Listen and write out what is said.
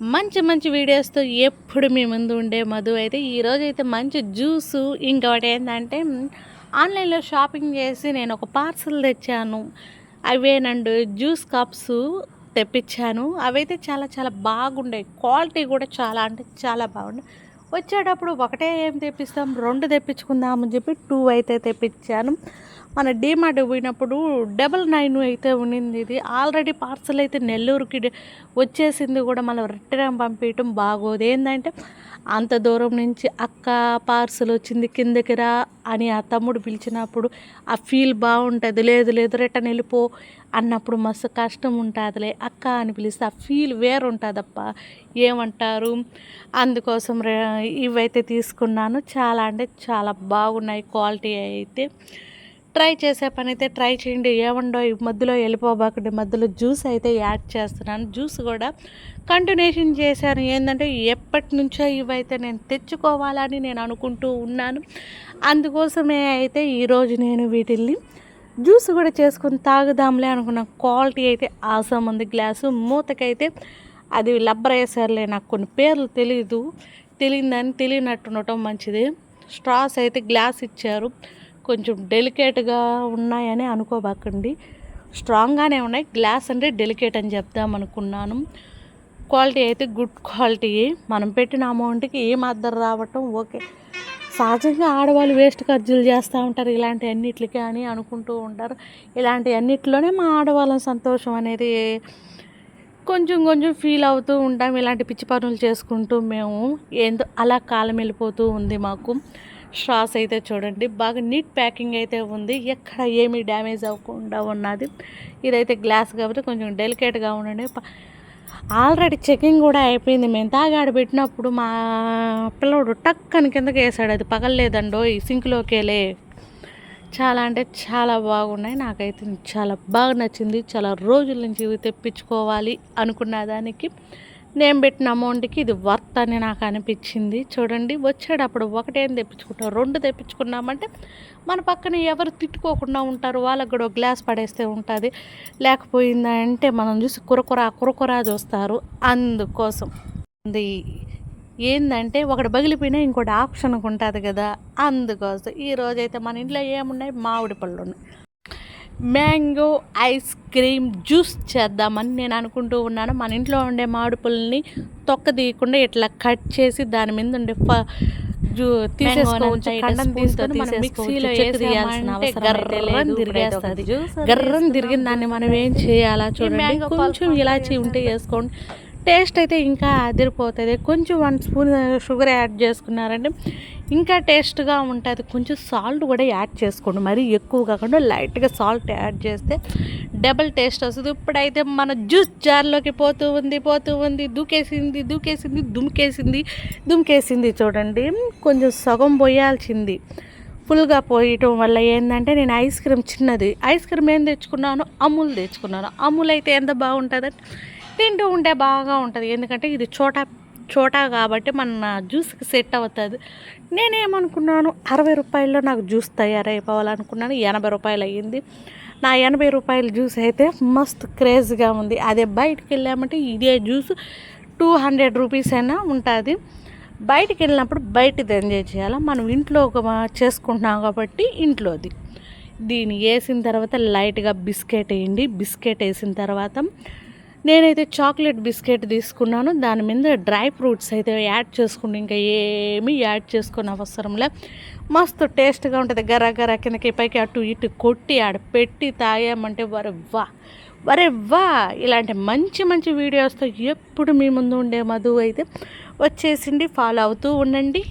మంచి మంచి వీడియోస్తో ఎప్పుడు మీ ముందు ఉండే మధు అయితే ఈరోజైతే మంచి జ్యూసు. ఇంకొకటి ఏంటంటే ఆన్లైన్లో షాపింగ్ చేసి నేను ఒక పార్సల్ తెచ్చాను. అవేనండి జ్యూస్ కప్స్ తెప్పించాను. అవైతే చాలా చాలా బాగుండే. క్వాలిటీ కూడా చాలా అంటే చాలా బాగుండే. వచ్చేటప్పుడు ఒకటే ఏం తెప్పిస్తాం? రెండు తెప్పించుకుందామని చెప్పి టూ అయితే తెప్పించాను. మన డీమార్ట్ పోయినప్పుడు డబల్ నైన్ అయితే ఉండింది ఇది. ఆల్రెడీ పార్సల్ అయితే నెల్లూరుకి వచ్చేసింది కూడా మళ్ళీ రిటర్న్ పంపించడం బాగోదు. ఏంటంటే అంత దూరం నుంచి అక్క పార్సల్ వచ్చింది కిందకి రా అని ఆ తమ్ముడు పిలిచినప్పుడు ఆ ఫీల్ బాగుంటుంది. లేదు లేదు రిటర్న్ వెళ్ళిపో అన్నప్పుడు మస్తు కష్టం ఉంటుందిలే అక్క అని పిలిస్తే ఆ ఫీల్ వేరు ఉంటుందప్ప ఏమంటారు? అందుకోసం ఇవైతే తీసుకున్నాను. చాలా అంటే చాలా బాగున్నాయి. క్వాలిటీ అయితే ట్రై చేసే పని అయితే ట్రై చేయండి. ఏమండో ఈ మధ్యలో వెళ్ళిపోబాకండి మధ్యలో జ్యూస్ అయితే యాడ్ చేస్తున్నాను. జ్యూస్ కూడా కంటిన్యూషన్ చేశాను. ఏంటంటే ఎప్పటి నుంచో ఇవైతే నేను తెచ్చుకోవాలని నేను అనుకుంటూ ఉన్నాను. అందుకోసమే అయితే ఈరోజు నేను వీటిల్ని జ్యూస్ కూడా చేసుకుని తాగుదాంలే అనుకున్న క్వాలిటీ అయితే ఆసం ఉంది. గ్లాసు మూతకైతే అది లబ్బర్ వేసారులే నాకు కొన్ని పేర్లు తెలీదు. తెలియదని తెలియనట్టు ఉండటం మంచిది. స్ట్రాస్ అయితే గ్లాస్ ఇచ్చారు. కొంచెం డెలికేట్గా ఉన్నాయని అనుకోబాకండి. స్ట్రాంగ్గానే ఉన్నాయి. గ్లాస్ అంటే డెలికేట్ అని చెప్దాం అనుకున్నాను. క్వాలిటీ అయితే గుడ్ క్వాలిటీ. మనం పెట్టిన అమౌంట్కి ఏం అద్దరు రావటం? ఓకే. సహజంగా ఆడవాళ్ళు వేస్ట్ ఖర్చులు చేస్తూ ఉంటారు. ఇలాంటి అన్నిటికీ అని అనుకుంటూ ఉంటారు. ఇలాంటి అన్నిటిలోనే మా ఆడవాళ్ళ సంతోషం అనేది కొంచెం కొంచెం ఫీల్ అవుతూ ఉంటాం. ఇలాంటి పిచ్చి పనులు చేసుకుంటూ మేము ఏందో అలా కాలం వెళ్ళిపోతూ ఉంది మాకు. స్ట్రాస్ అయితే చూడండి బాగా నీట్ ప్యాకింగ్ అయితే ఉంది. ఎక్కడ ఏమీ డ్యామేజ్ అవ్వకుండా ఉన్నది. ఇదైతే గ్లాస్ కాబట్టి కొంచెం డెలికేట్గా ఉండండి. ఆల్రెడీ చెకింగ్ కూడా అయిపోయింది. మేము తాగాడు పెట్టినప్పుడు మా పిల్లోడు టక్కని కిందకి వేసాడు. అది పగలలేదండో ఈ సింక్లోకేలే చాలా అంటే చాలా బాగున్నాయి. నాకైతే చాలా బాగా నచ్చింది. చాలా రోజుల నుంచి తెప్పించుకోవాలి అనుకున్న దానికి. నేను పెట్టిన అమౌంట్కి ఇది వర్త్ అని నాకు అనిపించింది. చూడండి వచ్చేటప్పుడు ఒకటేం తెప్పించుకుంటాం రెండు తెప్పించుకున్నామంటే మన పక్కన ఎవరు తిట్టుకోకుండా ఉంటారు వాళ్ళకి కూడా ఒక గ్లాస్ పడేస్తే ఉంటుంది. లేకపోయిందంటే మనం చూసి కురకుర కురకుర చూస్తారు. అందుకోసం ఇది ఏంటంటే ఒకటి పగిలిపోయినా ఇంకోటి ఆప్షన్కి ఉంటుంది కదా అందుకోసం. ఈ రోజైతే మన ఇంట్లో ఏమున్నాయి? మామిడి పళ్ళు ఉన్నాయి. మ్యాంగో ఐస్ క్రీమ్ జ్యూస్ చేద్దామని నేను అనుకుంటూ ఉన్నాను. మన ఇంట్లో ఉండే మామిడి పళ్ళని తొక్క తీయకుండా ఇట్లా కట్ చేసి దాని మీద ఉండే ఫ జూ తీసేసుకోవచ్చు. కండం తీసుకొని మనం మిక్సీలో తిరిగేస్తుంది. గర్రం తిరిగిన దాన్ని మనం ఏం చేయాలా చూడండి. కొంచెం ఇలాచి ఉంటే వేసుకోండి. టేస్ట్ అయితే ఇంకా అదిరిపోతుంది. కొంచెం వన్ స్పూన్ షుగర్ యాడ్ చేసుకున్నారంటే ఇంకా టేస్ట్గా ఉంటుంది. కొంచెం సాల్ట్ కూడా యాడ్ చేసుకోండి. మరీ ఎక్కువ కాకుండా లైట్గా సాల్ట్ యాడ్ చేస్తే డబల్ టేస్ట్ వస్తుంది. ఇప్పుడైతే మన జ్యూస్ జార్లోకి పోతూ ఉంది పోతూ ఉంది. దూకేసింది దూకేసింది దుమికేసింది దుమికేసింది చూడండి. కొంచెం సగం పోయాల్సింది. ఫుల్గా పోయటం వల్ల ఏంటంటే నేను ఐస్ క్రీమ్ చిన్నది. ఐస్ క్రీమ్ ఏం తెచ్చుకున్నాను అమూల్ తెచ్చుకున్నాను. అమూల్ అయితే ఎంత బాగుంటుందంటే తింటూ ఉంటే బాగా ఉంటుంది. ఎందుకంటే ఇది చోటా చోటా కాబట్టి మన జ్యూస్కి సెట్ అవుతుంది. నేనేమనుకున్నాను అరవై రూపాయల్లో నాకు జ్యూస్ తయారైపోవాలనుకున్నాను ఎనభై రూపాయలు అయ్యింది నా ఎనభై రూపాయల జ్యూస్ అయితే మస్తు క్రేజ్గా ఉంది. అదే బయటికి వెళ్ళామంటే ఇదే జ్యూస్ టూ హండ్రెడ్ రూపీస్ అయినా ఉంటుంది. బయటికి వెళ్ళినప్పుడు బయటది ఎంజాయ్ చేయాలి? మనం ఇంట్లో ఒక చేసుకుంటున్నాం కాబట్టి ఇంట్లోది. దీన్ని వేసిన తర్వాత లైట్గా బిస్కెట్ వేయండి. బిస్కెట్ వేసిన తర్వాత నేనైతే చాక్లెట్ బిస్కెట్ తీసుకున్నాను. దాని మీద డ్రై ఫ్రూట్స్ అయితే యాడ్ చేసుకుని ఇంకా ఏమీ యాడ్ చేసుకుని అవసరంలే మస్తు టేస్ట్గా ఉంటుంది. గర గర కిందకి పైకి అటు ఇటు కొట్టి ఆడ పెట్టి తాగామంటే వరే వా వరే వా. ఇలాంటి మంచి మంచి వీడియోస్తో ఎప్పుడు మీ ముందు ఉండే మధు అయితే వచ్చేసిండి ఫాలో అవుతూ ఉండండి.